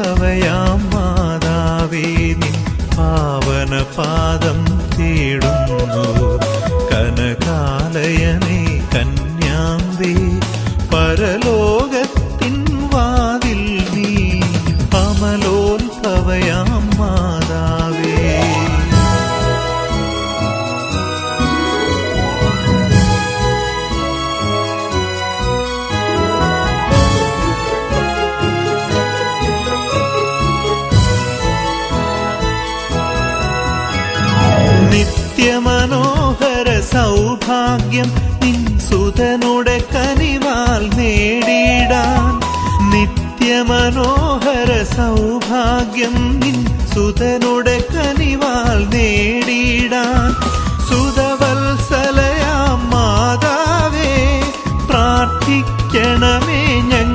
ഭവയാം മാതാവേ നിൻ പാവന പാദം തേടുന്നു. കനകാലയനേ കന്യാന്തി പരലോകത്തിൻ നിത്യമനോഹര സൗഭാഗ്യം നിൻ സുതനുടെ കനിവാൽ നേടിയിടാൻ. നിത്യമനോഹര സൗഭാഗ്യം നിൻ സുതനുടെ കനിവാൽ നേടിയിടാൻ. സുതവത്സലയാം മാതാവേ പ്രാർത്ഥിക്കണമേ ഞങ്ങൾ